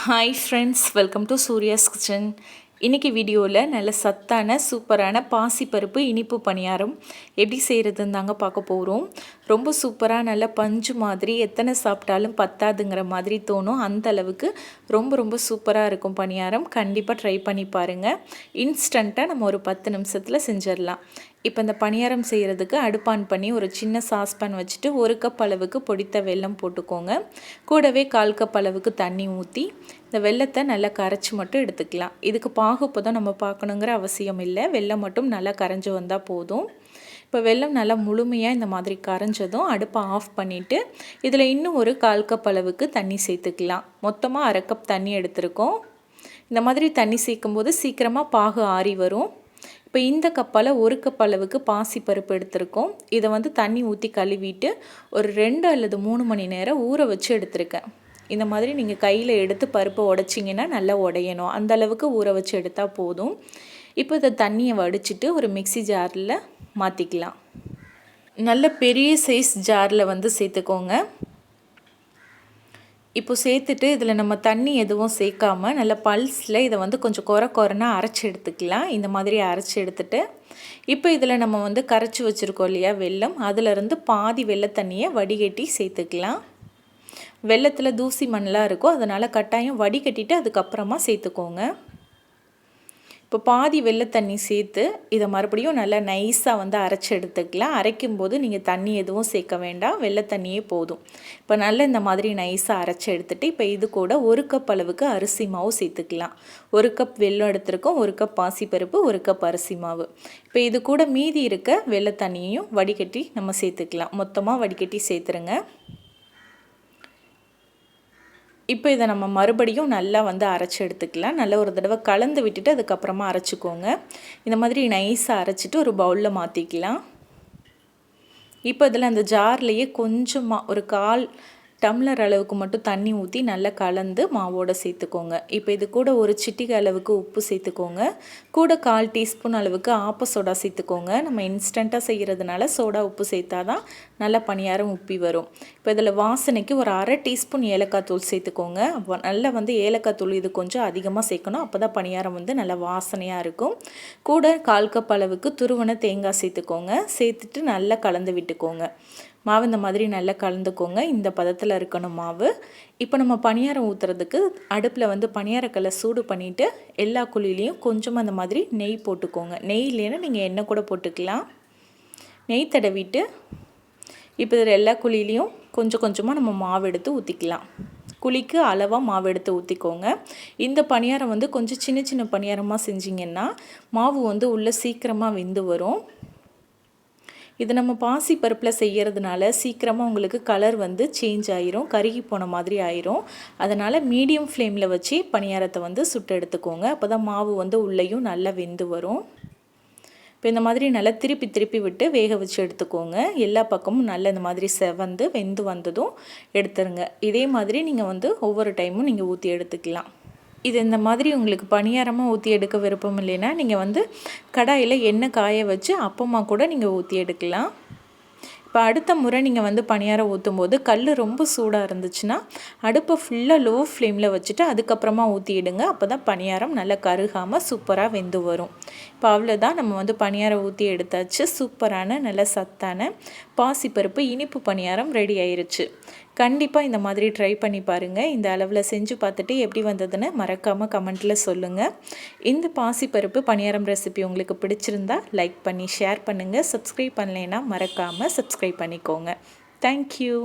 Hi friends welcome to Surya's kitchen இன்றைக்கி வீடியோவில் நல்ல சத்தான சூப்பரான பாசிப்பருப்பு இனிப்பு பணியாரம் எப்படி செய்கிறதுன்னு தாங்க பார்க்க போகிறோம் ரொம்ப சூப்பராக நல்ல பஞ்சு மாதிரி எத்தனை சாப்பிட்டாலும் பத்தாதுங்கிற மாதிரி தோணும். அந்த அளவுக்கு ரொம்ப ரொம்ப சூப்பராக இருக்கும் பணியாரம். கண்டிப்பாக ட்ரை பண்ணி பாருங்கள் இன்ஸ்டண்ட்டாக நம்ம ஒரு பத்து நிமிஷத்தில் செஞ்சிடலாம். இப்போ இந்த பணியாரம் செய்கிறதுக்கு அடுப்பான் பண்ணி ஒரு சின்ன சாஸ்பேன் வச்சுட்டு ஒரு கப் அளவுக்கு பொடித்த வெல்லம் போட்டுக்கோங்க. கூடவே கால் கப் அளவுக்கு தண்ணி ஊற்றி இந்த வெள்ளத்தை நல்லா கரைச்சி மட்டும் எடுத்துக்கலாம். இதுக்கு பாகுப்பதம் நம்ம பார்க்கணுங்கிற அவசியம் இல்லை. வெள்ளம் மட்டும் நல்லா கரைஞ்சி வந்தால் போதும். இப்போ வெள்ளம் நல்லா முழுமையாக இந்த மாதிரி கரைஞ்சதும் அடுப்பை ஆஃப் பண்ணிவிட்டு இதில் இன்னும் ஒரு கால் கப் அளவுக்கு தண்ணி சேர்த்துக்கலாம். மொத்தமாக அரை கப் தண்ணி எடுத்திருக்கோம். இந்த மாதிரி தண்ணி சேர்க்கும் போது சீக்கிரமாக பாகு ஆறி வரும். இப்போ இந்த கப்பால் ஒரு கப் அளவுக்கு பாசிப்பருப்பு எடுத்திருக்கோம். இதை வந்து தண்ணி ஊற்றி கழுவிட்டு ஒரு ரெண்டு அல்லது மூணு மணி நேரம் ஊற வச்சு எடுத்திருக்கேன். இந்த மாதிரி நீங்கள் கையில் எடுத்து பருப்பை உடைச்சிங்கன்னா நல்லா உடையணும். அந்த அளவுக்கு ஊற வச்சு எடுத்தால் போதும். இப்போ இதை தண்ணியை வடிச்சிட்டு ஒரு மிக்சி ஜாரில் மாற்றிக்கலாம் நல்ல பெரிய சைஸ் ஜாரில் வந்து சேர்த்துக்கோங்க. இப்போ சேர்த்துட்டு இதில் நம்ம தண்ணி எதுவும் சேர்க்காமல் நல்ல பல்ஸில் இதை வந்து கொஞ்சம் குறை குறைனா அரைச்சி எடுத்துக்கலாம். இந்த மாதிரி அரைச்சி எடுத்துட்டு இப்போ இதில் நம்ம வந்து கரைச்சி வச்சுருக்கோம் இல்லையா வெள்ளம் அதிலிருந்து பாதி வெள்ளை தண்ணியை வடிகட்டி சேர்த்துக்கலாம். வெள்ளத்தில் தூசி மண்ணெலாம் இருக்கும் அதனால் கட்டாயம் வடிகட்டிட்டு அதுக்கப்புறமா சேர்த்துக்கோங்க. இப்போ பாதி வெள்ளை தண்ணி சேர்த்து இதை மறுபடியும் நல்லா நைஸாக வந்து அரைச்சி எடுத்துக்கலாம். அரைக்கும் போது நீங்கள் தண்ணி எதுவும் சேர்க்க வேண்டாம். வெள்ளை தண்ணியே போதும். இப்போ நல்லா இந்த மாதிரி நைஸாக அரைச்சி எடுத்துகிட்டு இப்போ இது கூட ஒரு கப் அளவுக்கு அரிசி மாவு சேர்த்துக்கலாம். ஒரு கப் வெள்ளம் எடுத்திருக்கோம். ஒரு கப் பாசிப்பருப்பு ஒரு கப் அரிசி மாவு. இப்போ இது கூட மீதி இருக்க வெள்ளை தண்ணியையும் வடிகட்டி நம்ம சேர்த்துக்கலாம். மொத்தமாக வடிகட்டி சேர்த்துருங்க. இப்போ இதை நம்ம மறுபடியும் நல்லா வந்து அரைச்சி எடுத்துக்கலாம். நல்லா ஒரு தடவை கலந்து விட்டுட்டு அதுக்கப்புறமா அரைச்சிக்கோங்க. இந்த மாதிரி நைஸாக அரைச்சிட்டு ஒரு பவுலில் மாற்றிக்கலாம் இப்போ இதில் அந்த ஜார்லேயே கொஞ்சமாக ஒரு கால் டம்ளர் அளவுக்கு மட்டும் தண்ணி ஊற்றி நல்லா கலந்து மாவோடு சேர்த்துக்கோங்க. இப்போ இது கூட ஒரு சிட்டிகை அளவுக்கு உப்பு சேர்த்துக்கோங்க. கூட கால் டீஸ்பூன் அளவுக்கு ஆப்ப சோடா சேர்த்துக்கோங்க. நம்ம இன்ஸ்டண்ட்டாக செய்கிறதுனால சோடா உப்பு சேர்த்தா தான் நல்லா பணியாரம் உப்பி வரும். இப்போ இதில் வாசனைக்கு ஒரு அரை டீஸ்பூன் ஏலக்காய் தூள் சேர்த்துக்கோங்க. நல்லா வந்து ஏலக்காய் தூள் இது கொஞ்சம் அதிகமாக சேர்க்கணும். அப்போ தான் பணியாரம் வந்து நல்லா வாசனையாக இருக்கும். கூட கால் கப் அளவுக்கு துருவன தேங்காய் சேர்த்துக்கோங்க. சேர்த்துட்டு நல்லா கலந்து விட்டுக்கோங்க. மாவு இந்த மாதிரி நல்லா கலந்துக்கோங்க. இந்த பதத்தில் இருக்கணும் மாவு. இப்போ நம்ம பணியாரம் ஊற்றுறதுக்கு அடுப்பில் வந்து பணியாரக்கல்லை சூடு பண்ணிவிட்டு எல்லா குழிலையும் கொஞ்சமாக அந்த மாதிரி நெய் போட்டுக்கோங்க. நெய் இல்லைன்னா நீங்கள் எண்ணெய் கூட போட்டுக்கலாம். நெய் தடவிட்டு இப்போ இதில் எல்லா குழிலையும் கொஞ்சம் கொஞ்சமாக நம்ம மாவு எடுத்து ஊற்றிக்கலாம் குழிக்கு அளவாக மாவு எடுத்து ஊற்றிக்கோங்க இந்த பணியாரம் வந்து கொஞ்சம் சின்ன சின்ன பணியாரமாக செஞ்சிங்கன்னா மாவு வந்து உள்ளே சீக்கிரமாக வெந்து வரும். இது நம்ம பாசி பருப்பில் செய்கிறதுனால சீக்கிரமாக உங்களுக்கு கலர் வந்து சேஞ்ச் ஆயிரும் கருகி போன மாதிரி ஆயிரும். அதனால் மீடியம் ஃப்ளேமில் வச்சு பணியாரத்தை வந்து சுட்டு எடுத்துக்கோங்க. அப்போ தான் மாவு வந்து உள்ளேயும் நல்லா வெந்து வரும். இப்போ இந்த மாதிரி நல்லா திருப்பி திருப்பி விட்டு வேக வச்சு எடுத்துக்கோங்க. எல்லா பக்கமும் நல்ல இந்த மாதிரி செவந்து வெந்து வந்ததும் எடுத்துருங்க. இதே மாதிரி நீங்கள் வந்து ஒவ்வொரு டைமும் நீங்கள் ஊற்றி எடுத்துக்கலாம். இது இந்த மாதிரி உங்களுக்கு பணியாரமாக ஊற்றி எடுக்க விருப்பம் இல்லைன்னா நீங்கள் வந்து கடாயில் எண்ணெய் காய வச்சு அப்பமாக கூட நீங்கள் ஊற்றி எடுக்கலாம். இப்போ அடுத்த முறை நீங்கள் வந்து பணியாரம் ஊற்றும் போது கல் ரொம்ப சூடாக இருந்துச்சுன்னா அடுப்பை ஃபுல்லாக லோ ஃப்ளேமில் வச்சுட்டு அதுக்கப்புறமா ஊற்றிடுங்க அப்போ தான் பணியாரம் நல்லா கருகாமல் சூப்பராக வெந்து வரும். இப்போ அவ்வளோதான் நம்ம வந்து பணியாரம் ஊற்றி எடுத்தாச்சு. சூப்பரான நல்ல சத்தான பாசிப்பருப்பு இனிப்பு பணியாரம் ரெடி ஆயிருச்சு. கண்டிப்பாக இந்த மாதிரி ட்ரை பண்ணி பாருங்கள் இந்த அளவில் செஞ்சு பார்த்துட்டு எப்படி வந்ததுன்னு மறக்காமல் கமெண்ட்டில் சொல்லுங்கள் இந்த பாசிப்பருப்பு பணியாரம் ரெசிபி உங்களுக்கு பிடிச்சிருந்தா லைக் பண்ணி ஷேர் பண்ணுங்கள் சப்ஸ்கிரைப் பண்ணலைன்னா மறக்காமல் சப்ஸ்கிரைப் பண்ணிக்கோங்க. தேங்க்யூ